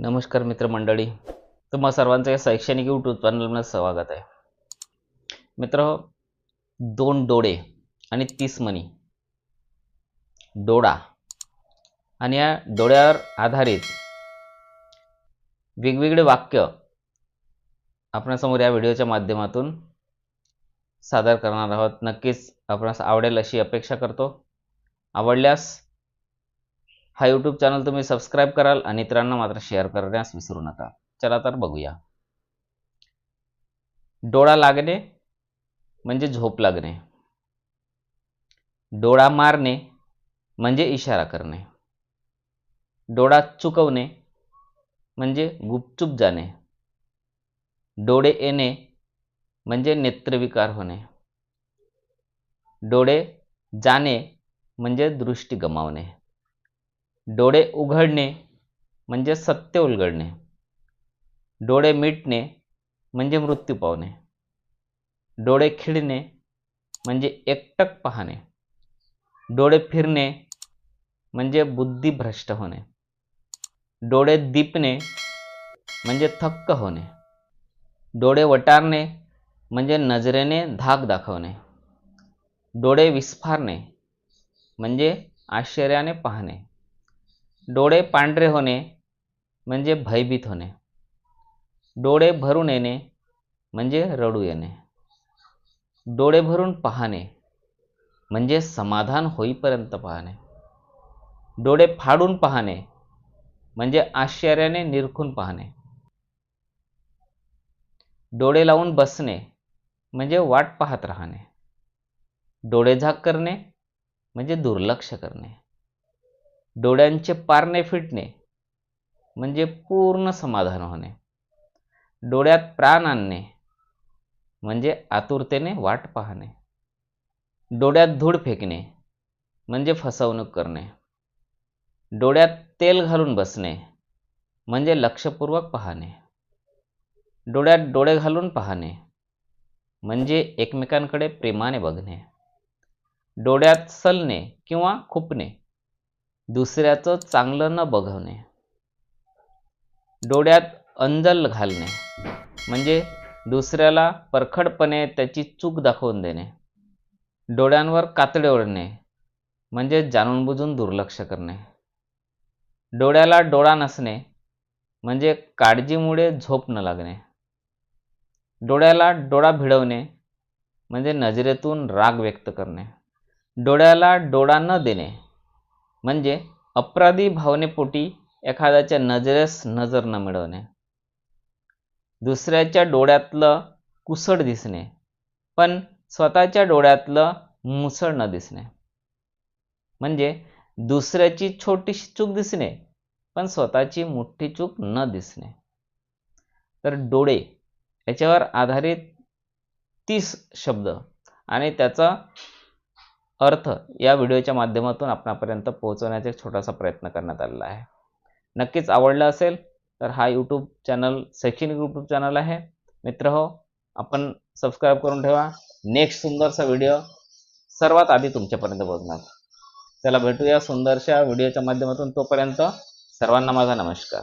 नमस्कार मित्रमंडळी. तुम्हा सर्वांचं या शैक्षणिक यूट्यूब चॅनलमध्ये स्वागत आहे. मित्र दोन डोळे आणि तीस मणी. डोळा. आणि या डोळ्यावर आधारित वेगवेगळे वाक्य आपणासमोर या व्हिडिओच्या माध्यमातून सादर करणार आहोत. नक्कीच आपणास आवडेल अशी अपेक्षा करतो. आवडल्यास हा यूट्यूब चॅनल तुम्ही सबस्क्राईब कराल आणि इतरांना मात्र शेअर करण्यास विसरू नका. चला तर बघूया. डोळा लागणे म्हणजे झोप लागणे. डोळा मारणे म्हणजे इशारा करणे. डोळा चुकवणे म्हणजे गुपचूप जाणे. डोळे येणे म्हणजे नेत्रविकार होणे. डोळे जाणे म्हणजे दृष्टी गमावणे. डोळे उघडणे म्हणजे सत्य उलगडणे. डोळे मिटणे म्हणजे मृत्यू पावणे. डोळे खिळणे म्हणजे एकटक पाहणे. डोळे फिरणे म्हणजे बुद्धी भ्रष्ट होणे. डोळे दिपणे म्हणजे थक्क होणे. डोळे वटारणे म्हणजे नजरेने धाक दाखवणे. डोळे विस्फारणे म्हणजे आश्चर्याने पाहणे. डोळे पांढरे होणे म्हणजे भयभीत होणे. डोळे भरून येणे म्हणजे रडू येणे. डोळे भरून पाहणे म्हणजे समाधान होईपर्यंत पाहणे. डोळे फाडून पाहणे म्हणजे आश्चर्याने निरखून पाहणे. डोळे लावून बसणे म्हणजे वाट पाहत राहणे. डोळे झाक करणे म्हणजे दुर्लक्ष करणे. डोळ्यांचे पारणे फिटणे म्हणजे पूर्ण समाधान होणे. डोळ्यात प्राण आणणे म्हणजे आतुरतेने वाट पाहणे. डोळ्यात धूळ फेकणे म्हणजे फसवणूक करणे. डोळ्यात तेल घालून बसणे म्हणजे लक्षपूर्वक पाहणे. डोळ्यात डोळे घालून पाहणे म्हणजे एकमेकांकडे प्रेमाने बघणे. डोळ्यात सलणे किंवा खुपणे दुसऱ्याचं चांगलं न बघवणे. डोळ्यात अंजल घालणे. म्हणजे दुसऱ्याला परखडपणे त्याची चूक दाखवून देणे. डोळ्यांवर कातडे ओढणे. म्हणजे जाणून बुजून दुर्लक्ष करणे. डोळ्याला डोळा नसणे. म्हणजे काळजीमुळे झोप न लागणे. डोळ्याला डोळा भिडवणे. म्हणजे नजरेतून राग व्यक्त करणे. डोळ्याला डोळा न देणे. म्हणजे अपराधी भावनेपोटी एखाद्याच्या नजरेस नजर न मिळवणे. दुसऱ्याच्या डोळ्यातलं कुसड दिसणे पण स्वतःच्या डोळ्यातलं मुसळ न दिसणे. म्हणजे दुसऱ्याची छोटीशी चूक दिसणे पण स्वतःची मोठी चूक न दिसणे. तर डोळे याच्यावर आधारित तीस शब्द आणि त्याचा अर्थ या व्हिडिओच्या माध्यमातून आपणापर्यंत पोहोचवण्याचा एक छोटासा प्रयत्न करण्यात आलेला आहे. नक्कीच आवडलं असेल तर हा यूट्यूब चॅनल शैक्षणिक यूट्यूब चॅनल आहे. मित्र हो आपण सबस्क्राईब करून ठेवा. नेक्स्ट सुंदरसा व्हिडिओ सर्वात आधी तुमच्यापर्यंत पोहोचणार. चला भेटूया सुंदरशा व्हिडिओच्या माध्यमातून तोपर्यंत सर्वांना माझा नमस्कार.